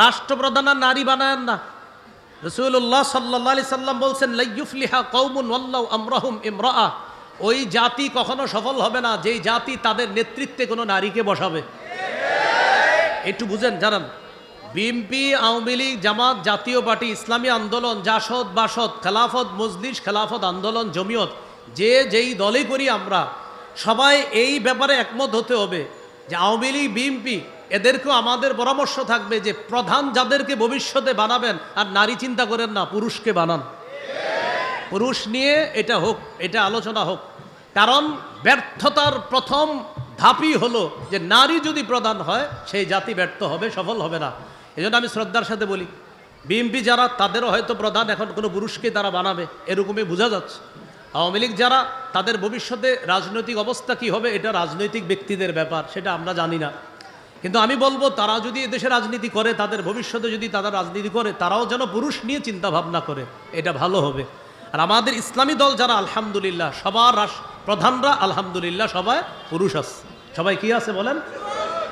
রাষ্ট্রপ্রধান আর নারী বানায়েন না। রসুল্লাহ সাল্লাহ আলি সাল্লাম বলছেন, লাইয়ুফলিহা কৌমুন আমরাহুম ইমরাআ। ওই জাতি কখনো সফল হবে না, যেই জাতি তাদের নেতৃত্বে কোনো নারীকে বসাবে। একটু বুঝেন, জানান। বিএনপি, আওয়ামী লীগ, জামাত, জাতীয় পার্টি, ইসলামী আন্দোলন, জাসদ, বাসদ, খেলাফত, মজলিস, খেলাফত, আন্দোলন, জমিয়ত, যে যেই দলে করি আমরা, সবাই এই ব্যাপারে একমত হতে হবে যে আওয়ামী লীগ, বিএনপি এদেরকেও আমাদের পরামর্শ থাকবে যে প্রধান যাদেরকে ভবিষ্যতে বানাবেন, আর নারী চিন্তা করেন না, পুরুষকে বানান। পুরুষ নিয়ে এটা হোক, এটা আলোচনা হোক। কারণ ব্যর্থতার প্রথম ধাপই হলো যে নারী যদি প্রধান হয়, সেই জাতি ব্যর্থ হবে, সফল হবে না। এই জন্য আমি শ্রদ্ধার সাথে বলি বিএমপি যারা, তাদেরও হয়তো প্রধান, এখন কোনো পুরুষকে তারা বানাবে, এরকমই বোঝা যাচ্ছে। আওয়ামী লীগ যারা, তাদের ভবিষ্যতে রাজনৈতিক অবস্থা কি হবে, এটা রাজনৈতিক ব্যক্তিদের ব্যাপার, সেটা আমরা জানি না। কিন্তু আমি বলব, তারা যদি এদেশে রাজনীতি করে, তাদের ভবিষ্যতে যদি তারা রাজনীতি করে, তারাও যেন পুরুষ নিয়ে চিন্তা ভাবনা করে, এটা ভালো হবে। আর আমাদের ইসলামী দল যারা, আলহামদুলিল্লাহ, সবার প্রধানরা, আলহামদুলিল্লাহ, সবাই পুরুষ আছে সবাই কি আছে বলেন?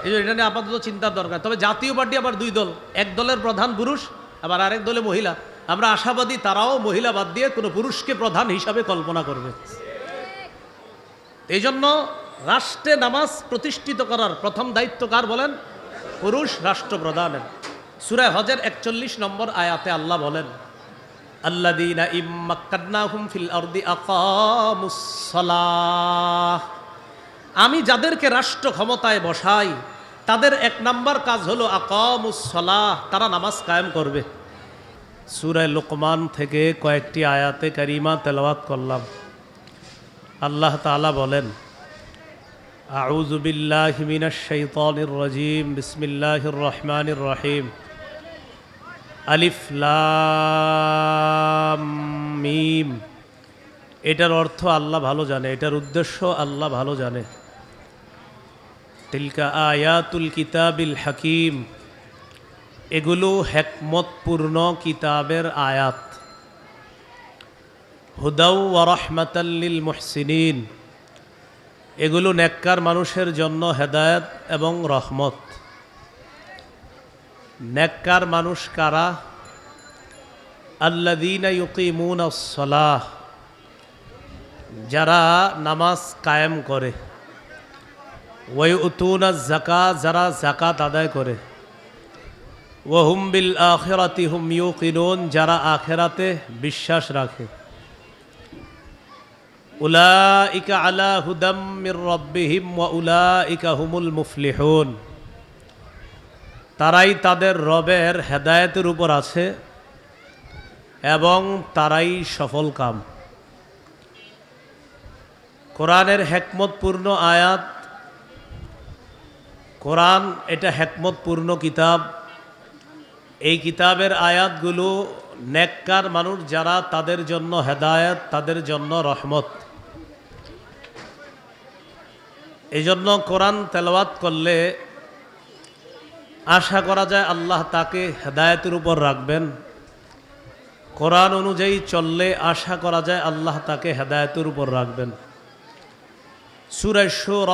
এই জন্য এটা নিয়ে আপাতত চিন্তার দরকার। তবে জাতীয় পার্টি আবার দুই দল, এক দলের প্রধান পুরুষ, আবার আরেক দলে মহিলা। আমরা আশাবাদী তারাও মহিলা বাদ দিয়ে কোনো পুরুষকে প্রধান হিসাবে কল্পনা করবে। এই জন্য রাষ্ট্রে নামাজ প্রতিষ্ঠিত করার প্রথম দায়িত্ব কার বলেন? পুরুষ রাষ্ট্রপ্রধানের। সুরায় হজের একচল্লিশ নম্বর আয়াতে আল্লাহ বলেন আমি যাদেরকে রাষ্ট্র ক্ষমতায় বসাই, তাদের এক নাম্বার কাজ হলো আকামুসলাহ তারা নামাজ কায়েম করবে। সুরায় লোকমান থেকে কয়েকটি আয়াতে কারিমা তেলাওয়াত করলাম। আল্লাহ তাআলা বলেন আউযু বিল্লাহি মিনাশ শাইতানির রাজিম, বিসমিল্লাহির রহমানির রহিম। আলিফ লাম মিম। এটার অর্থ আল্লাহ ভালো জানে, এটার উদ্দেশ্য আল্লাহ ভালো জানে। তিলকা আয়াতুল কিতাবিল হাকিম। এগুলো হেকমতপূর্ণ কিতাবের আয়াত। হুদাউ ওয়া রহমাতাল্লিল মুহসিনিন। এগুলো নেককার মানুষের জন্য হেদায়েত এবং রহমত। নেককার মানুষ কারা? আল্লাদিনা ইউকিমুন সলাহ, যারা নামাজ কায়েম করে। ওই উতুনা জাকা যারা জাকাত আদায় করে। ওহুম বিল আখেরাতি হুম ইউকিনুন, যারা আখেরাতে বিশ্বাস রাখে। উলাইকা আলা হুদাম মির রব্বিহিম ওয়া উলাইকা হুমুল মুফলিহুন। তারাই তাদের রবের হেদায়েতের উপর আছে এবং তারাই সফল কাম। কোরআনের হেকমতপূর্ণ আয়াত, কোরআন এটা হেকমতপূর্ণ কিতাব। এই কিতাবের আয়াতগুলো নেককার মানুষ যারা তাদের জন্য হেদায়েত, তাদের জন্য রহমত। এই জন্য কোরআন তেলাওয়াত করলে আশা করা যায় আল্লাহ তাকে হেদায়তের উপর রাখবেন। কোরআন অনুযায়ী চললে আশা করা যায় আল্লাহ তাকে হেদায়তের উপর রাখবেন। সুরেশ্বর